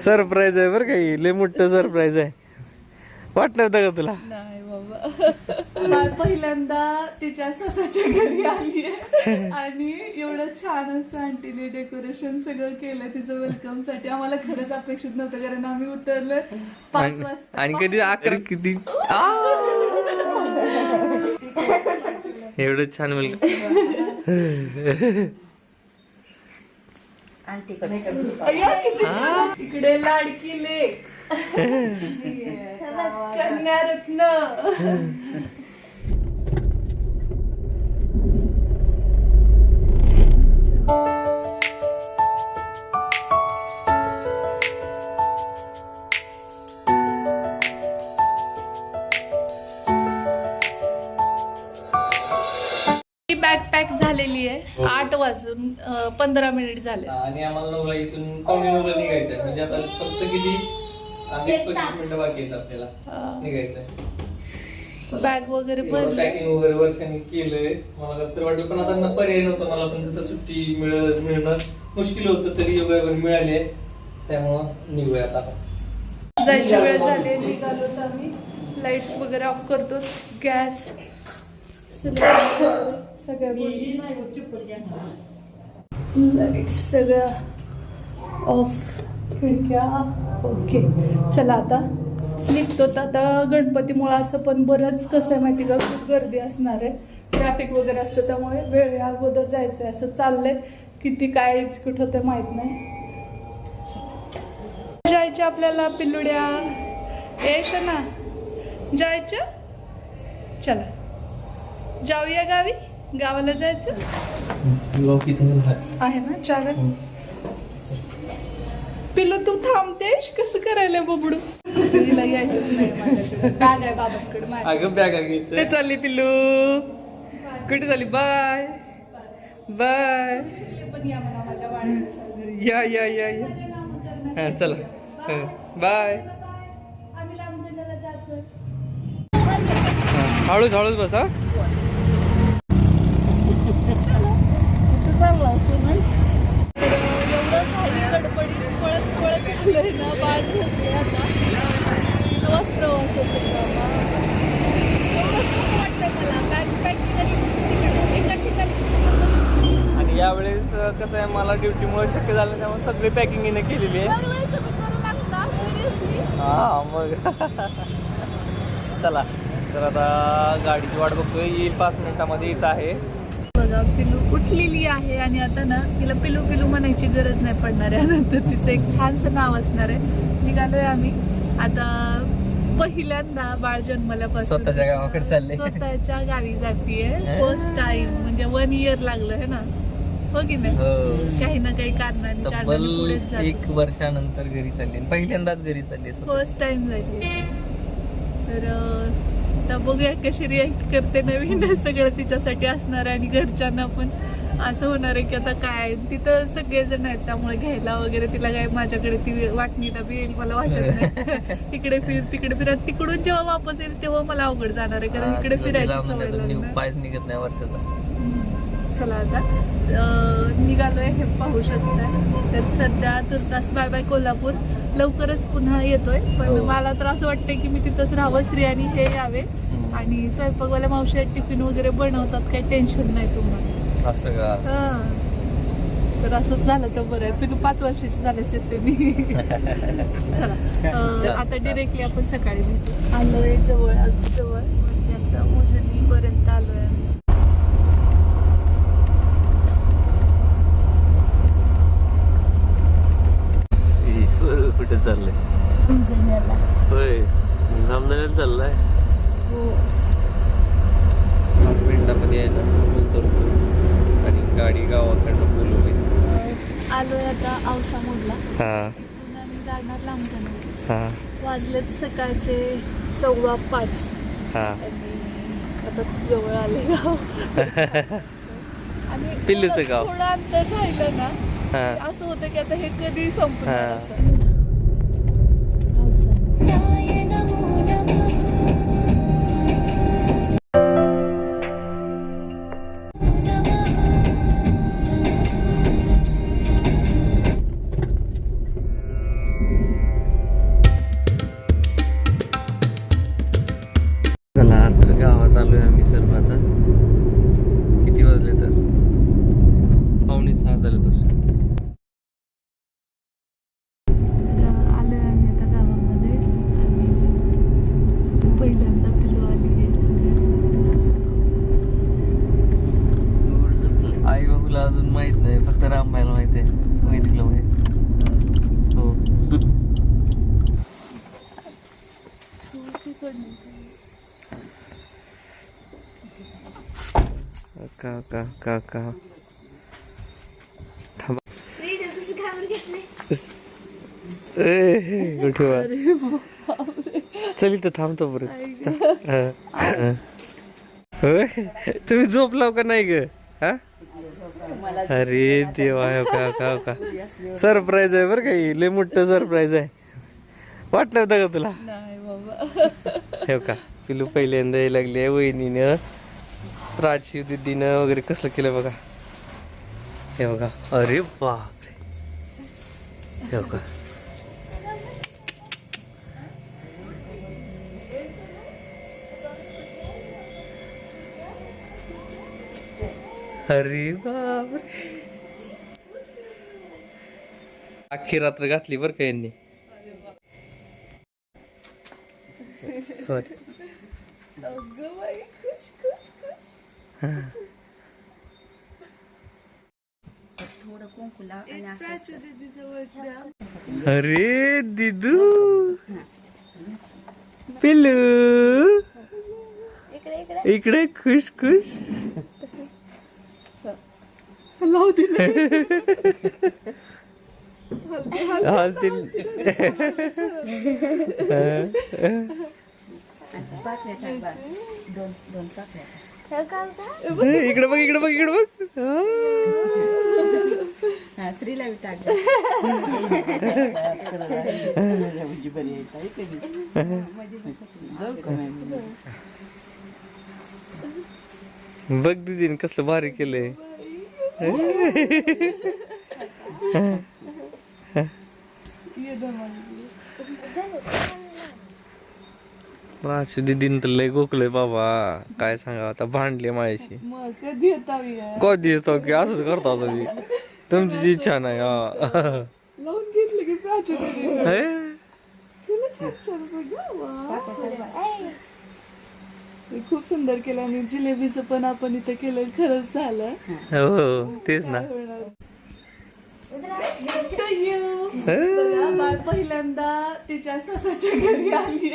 Surprise आहे बरं काही लय मोठं सरप्राईज आहे. वाटलं होतं का तुला? नाही बाबा. पहिल्यांदा तिच्या स्वतःच्या घरी आली आणि एवढं छान असं आंटीने डेकोरेशन सगळं केलं तिचं वेलकमसाठी. आम्हाला खरंच अपेक्षित नव्हतं कारण आम्ही उतरलोय पाच आणि वाजता. आणि कधी अकरा किती! एवढं छान वेलकम. इकडे लाडकी लेक. कन्यारत्न. वाजून पंधरा मिनिट झाले. आणि आम्हाला नऊला इथून पावणे नऊला निघायचंय. म्हणजे आता फक्त किती? वीस पंचवीस मिनिटं बाकी आहेत आपल्याला. निघायचंय. बॅग वगैरे पण पॅकिंग वगैरे वर्षांनी केलंय. मला कसं तरी वाटलं पण आता ना पर्याय नव्हता. मला पण तसं सुट्टी मिळ मिळणं मुश्किल होतं तरी योगायोगाने मिळाली. आहे त्यामुळं निघूया आता जायची वेळ झाली निघालो तर आम्ही. लाईट्स वगैरे ऑफ करतो. गॅस सगळ्या लाइट सगळं ऑफ खिडक्या ओके चला आता. निघतो तर आता गणपतीमुळं असं पण बरंच कसं आहे माहिती का? खूप गर्दी असणार आहे. ट्रॅफिक वगैरे असतं त्यामुळे वेळ अगोदर जायचं आहे असं चाललंय. किती काय एक्झिक्यूट होतं माहीत नाही. जायच्या आपल्याला पिल्लुड्या. येश ना जायचं? चला. जाऊया गावी? गावाला जायचं? आहे ना चालेल. पिल्लू तू थांबतेस? कसं करायला बबडू? तिला यायचंच नाही बॅग आहे बाबांकडे अगं बॅगा घ्यायचं. चालली पिल्लू? कुठे चालली? बाय. बाय. पण या म्हणा माझ्या वाढदिवसाला या या या. हा चला. बाय. हळूच हळूच बस हा तर एवढं खाली गडबडीत पळत आलोय ना बाळ झोपले आता. प्रवास प्रवास होतो बाबा. मला. आणि तिकडे एका ठिकाणी कुठं आणि यावेळेस कसं आहे मला ड्युटीमुळे शक्य झालं त्यामुळे सगळी पॅकिंग हिने केलेली आहे. दरवेळी तुम्ही करू लागता सिरियसली हा मग. चला तर आता गाडीची वाट बघतोय. येईल पाच मिनिटामध्ये इथं आहे. बघा पिलू उठलेली आहे आणि आता ना तिला पिलू पिलू म्हणायची गरज नाही पडणार आहे. नंतर तिचं एक छानसं नाव असणार आहे. निघालोय आम्ही. आता पहिल्यांदा बाळ जन्मल्यापासून स्वतःच्या गावाकडे चालले. स्वतःच्या गावी जातीये. फर्स्ट टाइम म्हणजे वन इयर लागलं है ना? हो की नाही? हो. काही ना काही कारणाने एक वर्षानंतर घरी चालली पहिल्यांदाच घरी चालली. फर्स्ट टाइम जायचे तर आता बघूया कशी रिॲक्ट करते नवीन. सगळं तिच्यासाठी असणार आहे आणि घरच्यांना पण असं होणार आहे की आता काय तिथं सगळेजण आहेत त्यामुळे घ्यायला वगैरे तिला काय माझ्याकडे ती वाटणीला बी येईल मला वाटत नाही. इकडे फिर तिकडे फिरत तिकडून जेव्हा वापस येईल तेव्हा मला अवघड जाणार आहे कारण इकडे फिरायची सवय पायच निघत नाही वर्षाचा. चला आता. निघालोय हे पाहू शकता तर सध्या तुर्तास बाय बाय कोल्हापूर. लवकरच पुन्हा येतोय पण हो. मला तर असं वाटतंय की मी तिथंच राहावं श्री आणि हे यावे. हम्म. आणि स्वयंपाकवाल्या मावशी टिफिन वगैरे बनवतात काही टेन्शन नाही तुम्हाला. असं का? हा. तर असंच झालं तर बरं आहे. पिलू पाच वर्षाची झाले असेल ते मी. चला. अं, आता डिरेक्टली आपण सकाळी भेटू. आलोय जवळ अगदी जवळ. म्हणजे आता मोजणी पर्यंत आलोय आम्ही. कुठे चाललंय उंजण्याला. होय रामदानाला चाललाय हो पाच मिनिटामध्ये आहे ना उतरतो आणि गाडी गावाकडनं बोलवली आलोय आता औसा मोडला हा इथून आम्ही जाणार लांब जाणार हा वाजलेत सकाळचे सव्वा पाच. हा. आता जवळ आले गाव. आणि पिल्लूचं गाव. थोडं अंतर राहिलं ना हा. असं होतं की आता हे कधी संपणार. असं. रामबाईला माहीत आहे. वैदिकला माहीत हो. का का का का? चल इथं थांबतो परत. तुम्ही झोपलाव का नाही ग? हा? अरे देवा हो का हो का हो का. सरप्राईज आहे बरं का ही. लय मोठं सरप्राईज आहे. वाटलं होतं का तुला? नाही बाबा. हे का. पिलू पहिल्यांदा यायला लागली आहे वहिनीनं. प्राची दीदीनं वगैरे कसं केलं बघा. हे बघा. अरे बापरे. हे बघा. अरे बापरे अख्खी रात्र घातली बरं का यांनी? सॉरी. अरे दिदू. पिल्लू. इकडे खुश खुश. लावू दिलं हालतील इकडे बघ इकडे बघ इकडे बघ. श्रीला बघ दीदीने कसलं भारी केलंय. दीदीने तर लय गोकलंय बाबा. काय सांगा आता? भांडले माझ्याशी मग कधी येता? कधी येतो की? असंच करता तुम्ही तुमची जी इच्छा नाही हा. लावून घेतलं की खूप सुंदर केलं आणि जिलेबीचं पण आपण इथं केलं खरंच झालं हो तेच ना काय होणार? Thank you. पहिल्यांदा तिच्या स्वतःच्या घरी आली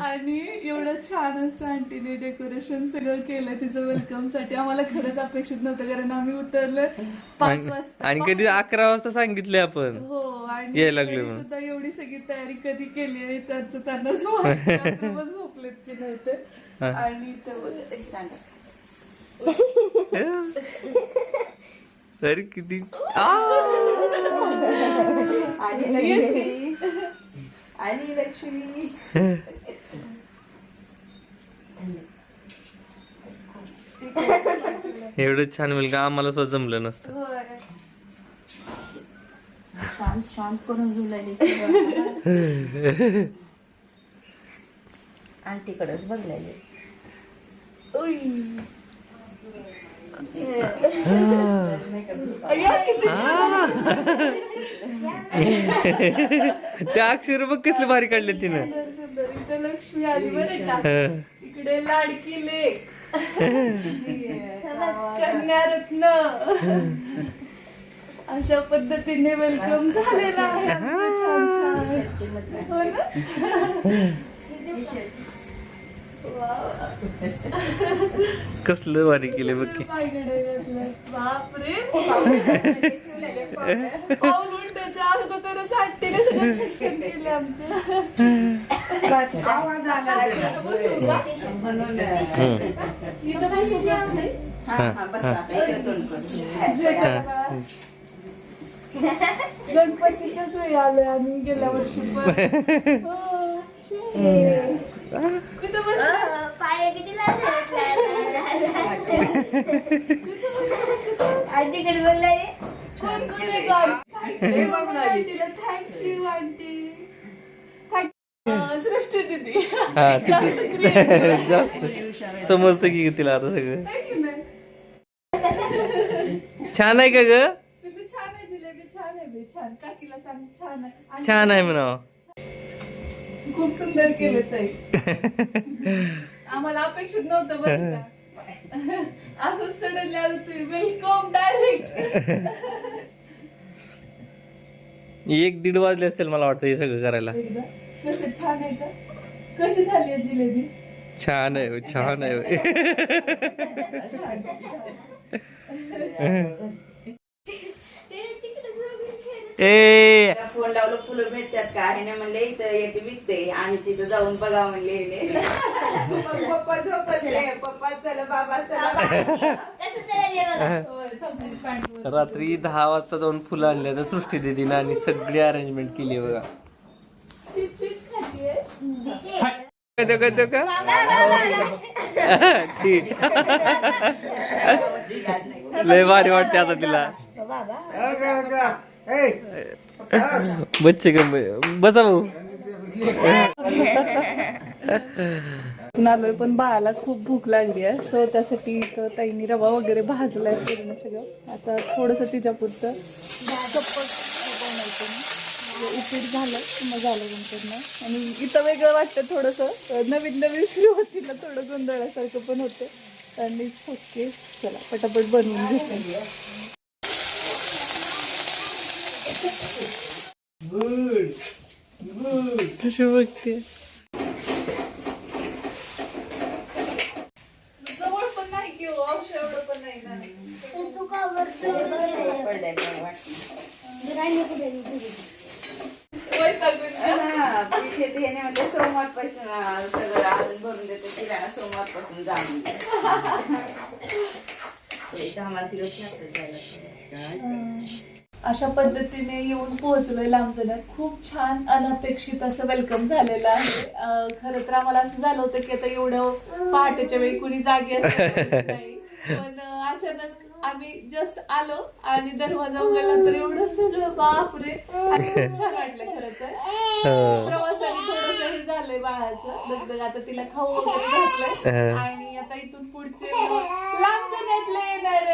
आणि एवढं छान असं आंटीने डेकोरेशन सगळं केलं तिचं वेलकमसाठी. आम्हाला खरंच अपेक्षित नव्हतं कारण आम्ही उतरलं पाच वाजता. आणि कधी अकरा वाजता सांगितले आपण. हो आणि यायला लागले तरी म्हणून. सुद्धा एवढी सगळी तयारी कधी केली आहे त्यांचं. रात्रभर झोपलेत की नाही ते. आणि ते अरे किती आ! आणि लक्ष्मी. एवढं छान मुलगा आम्हाला सुद्धा जमलं नसतं. शांत शांत करून घेऊ लागले आंटीकडेच बघलेले. त्या अक्षर बघ कसले भारी काढले तिनं. लक्ष्मी आली बरं का. इकडे लाडकी लेक. कन्या रत्न अशा पद्धतीने वेलकम झालेलं आहे कसलं भारी केले बघ की. बापरे. पाऊल अगोदरच सगळं छटकन केले आमचं. आवाज आला गणपती. गणपतीच्याच वेळी आलोय आम्ही गेल्या वर्षी कोण कोण आहे थँक्यू आंटी सृष्टी दीदी जास्त creative जास्त समजतं की तिला आता सगळं? छान आहे का ग छान आहे जिलेबी छान आहे छान काकीला सांग छान आहे आणि छान आहे म्हणावं खूप सुंदर केलं ताई. आम्हाला अपेक्षित नव्हतं बरं का. असं सडनली आलं तुम्ही. वेलकम डायरेक्ट एक दीड वाजले असतील मला वाटतं हे सगळं करायला. एकदा. कसं छान आहे का? कशी झाली जिलेबी? छान आहे छान आहे. ए फोन लावलं फुलं भेटतात का आहे ना म्हणले इथं येते विकते आणि तिथं जाऊन बघा म्हणले हिने. मग पप्पा झोपतले पप्पा चला बाबा चला कसं चाललंय बघा. होय, थांबली पॅन्टवर. रात्री दहा वाजता जाऊन फुलं आणल्या तर सृष्टी दिदीनं आणि सगळी अरेंजमेंट केली बघा. कधी कधी का ठीक लय भारी वाटते आता तिला बच्चे का बसा भाऊ. आलोय पण बाळाला खूप भूक लागली आहे. सो त्यासाठी इथं ताईंनी रवा वगैरे भाजलाय पूर्ण सगळं. आता थोडंसं तिच्यापुरतं उपीट झालं मग झालं नंतर आणि इथं वेगळं वाटतं थोडंसं. नवीन नवीन सुरू होती ना थोडं गोंधळासारखं पण होतं. आणि ओके चला पटापट बनवून घेते. कशी बघते जवळ पण सोमवारपासून सगळं भरून देते किराणा सोमवारपासून जा म्हणले. ते अशा पद्धतीने येऊन पोहोचलोय लांबजण्यात खूप छान अनपेक्षित असं वेलकम झालेलं आहे. अं, खरं तर आम्हाला असं झालं होतं की आता एवढं पहाटेच्या वेळी कुणी जागी नाही. पण अं, अचानक आम्ही जस्ट आलो आणि दरवाजा उघडला तर एवढं सगळं बापरे. आणि खूप छान वाटलं खरं तर. प्रवासाने थोडस हे झालंय बाळाचं. दगदग आता तिला खाऊ वगैरे घातलंय. आणि आता इथून पुढचे लांब जण्यातले येणार.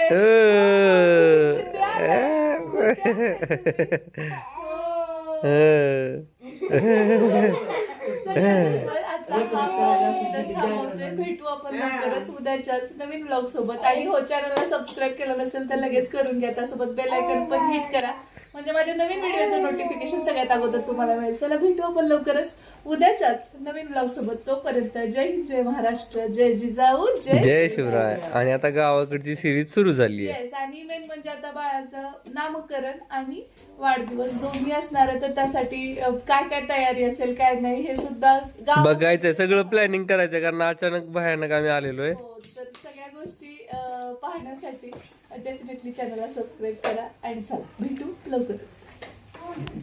भेटू आपण लवकरच उद्याच्याच नवीन ब्लॉग सोबत आणि हो चॅनलला सबस्क्राईब केलं नसेल तर लगेच करून घ्या. त्यासोबत बेल आयकन पण हिट करा. म्हणजे माझ्या नवीन व्हिडिओचं नोटिफिकेशन सगळ्यात अगोदर तुम्हाला मिळेल. चला भेटू आपण लवकरच. उद्याच्याच नवीन ब्लॉग सोबत तोपर्यंत जय हिंद जय महाराष्ट्र जय जिजाऊ जय जय शिवराय. आणि आता गावाकडची सिरीज सुरू झाली आहे. येस आणि मेन म्हणजे आता बाळाचं नामकरण आणि वाढदिवस दोन्ही असणार आहे तर त्यासाठी अ, काय काय तयारी असेल काय नाही हे सुद्धा गाव बघायचंय. सगळं प्लॅनिंग करायचंय कारण अचानक भयानक आम्ही आलेलो आहे. हो, तर सगळ्या गोष्टी पाहण्यासाठी डेफिनेटली चॅनलला सबस्क्राईब करा आणि चला भेटू लवकर